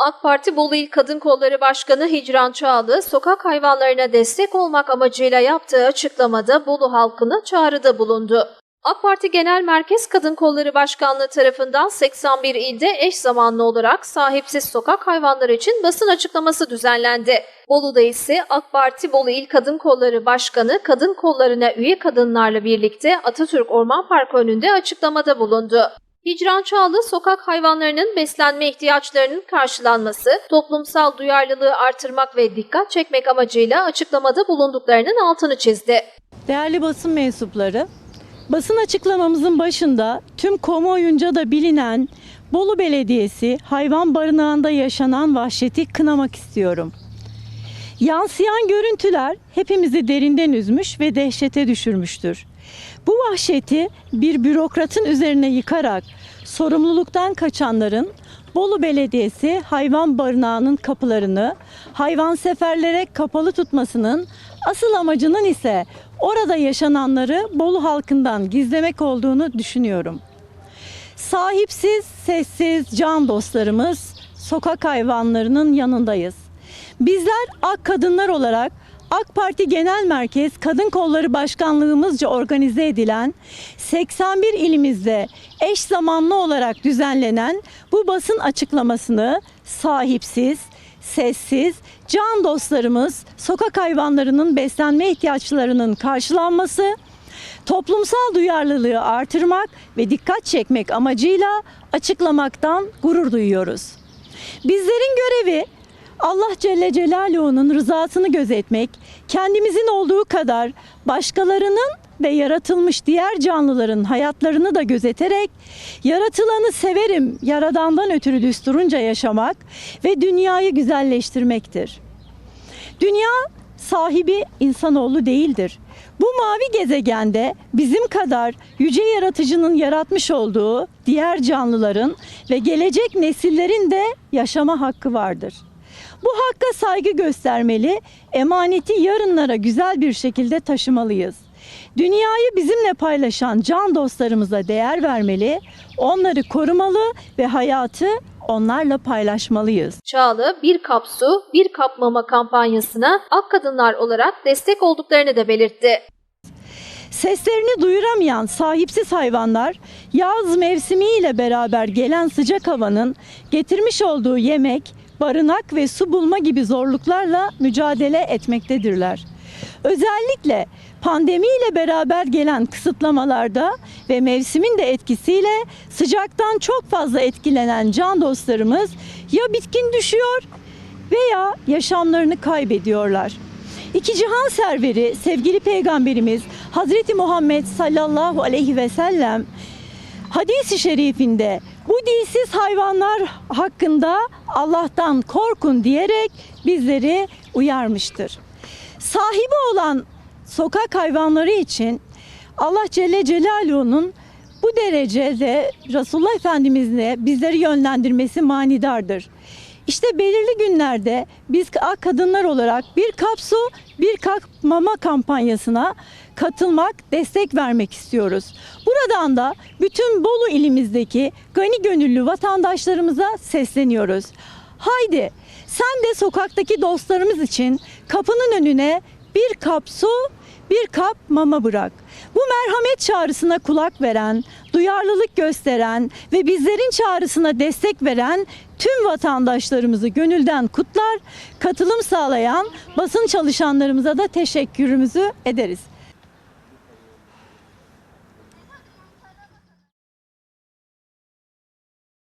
AK Parti Bolu İl Kadın Kolları Başkanı Hicran Çağlı, sokak hayvanlarına destek olmak amacıyla yaptığı açıklamada Bolu halkına çağrıda bulundu. AK Parti Genel Merkez Kadın Kolları Başkanlığı tarafından 81 ilde eş zamanlı olarak sahipsiz sokak hayvanları için basın açıklaması düzenlendi. Bolu'da ise AK Parti Bolu İl Kadın Kolları Başkanı kadın kollarına üye kadınlarla birlikte Atatürk Orman Parkı önünde açıklamada bulundu. Hicran Çağlı, sokak hayvanlarının beslenme ihtiyaçlarının karşılanması, toplumsal duyarlılığı artırmak ve dikkat çekmek amacıyla açıklamada bulunduklarının altını çizdi. Değerli basın mensupları, basın açıklamamızın başında tüm kamuoyunca da bilinen Bolu Belediyesi hayvan barınağında yaşanan vahşeti kınamak istiyorum. Yansıyan görüntüler hepimizi derinden üzmüş ve dehşete düşürmüştür. Bu vahşeti bir bürokratın üzerine yıkarak sorumluluktan kaçanların Bolu Belediyesi hayvan barınağının kapılarını hayvanseverlere kapalı tutmasının asıl amacının ise orada yaşananları Bolu halkından gizlemek olduğunu düşünüyorum. Sahipsiz, sessiz can dostlarımız sokak hayvanlarının yanındayız. Bizler Ak Kadınlar olarak AK Parti Genel Merkez Kadın Kolları Başkanlığımızca organize edilen 81 ilimizde eş zamanlı olarak düzenlenen bu basın açıklamasını sahipsiz, sessiz, can dostlarımız sokak hayvanlarının beslenme ihtiyaçlarının karşılanması, toplumsal duyarlılığı artırmak ve dikkat çekmek amacıyla açıklamaktan gurur duyuyoruz. Bizlerin görevi Allah Celle Celaluhu'nun rızasını gözetmek, kendimizin olduğu kadar başkalarının ve yaratılmış diğer canlıların hayatlarını da gözeterek yaratılanı severim, yaradandan ötürü düsturunca yaşamak ve dünyayı güzelleştirmektir. Dünya sahibi insanoğlu değildir. Bu mavi gezegende bizim kadar yüce yaratıcının yaratmış olduğu diğer canlıların ve gelecek nesillerin de yaşama hakkı vardır. Bu hakka saygı göstermeli, emaneti yarınlara güzel bir şekilde taşımalıyız. Dünyayı bizimle paylaşan can dostlarımıza değer vermeli, onları korumalı ve hayatı onlarla paylaşmalıyız. Çağlı, bir kap su, bir kap mama kampanyasına Ak Kadınlar olarak destek olduklarını da belirtti. Seslerini duyuramayan sahipsiz hayvanlar yaz mevsimiyle beraber gelen sıcak havanın getirmiş olduğu yemek, barınak ve su bulma gibi zorluklarla mücadele etmektedirler. Özellikle pandemiyle beraber gelen kısıtlamalarda ve mevsimin de etkisiyle sıcaktan çok fazla etkilenen can dostlarımız ya bitkin düşüyor veya yaşamlarını kaybediyorlar. İki cihan serveri sevgili peygamberimiz Hazreti Muhammed sallallahu aleyhi ve sellem hadisi şerifinde bu dilsiz hayvanlar hakkında Allah'tan korkun diyerek bizleri uyarmıştır. Sahibi olan sokak hayvanları için Allah Celle Celaluhu'nun bu derecede Resulullah Efendimiz'le bizleri yönlendirmesi manidardır. İşte belirli günlerde biz kadınlar olarak bir kap su, bir kap mama kampanyasına katılmak, destek vermek istiyoruz. Buradan da bütün Bolu ilimizdeki gani gönüllü vatandaşlarımıza sesleniyoruz. Haydi sen de sokaktaki dostlarımız için kapının önüne bir kap su, bir kap mama bırak. Bu merhamet çağrısına kulak veren, duyarlılık gösteren ve bizlerin çağrısına destek veren tüm vatandaşlarımızı gönülden kutlar, katılım sağlayan basın çalışanlarımıza da teşekkürümüzü ederiz.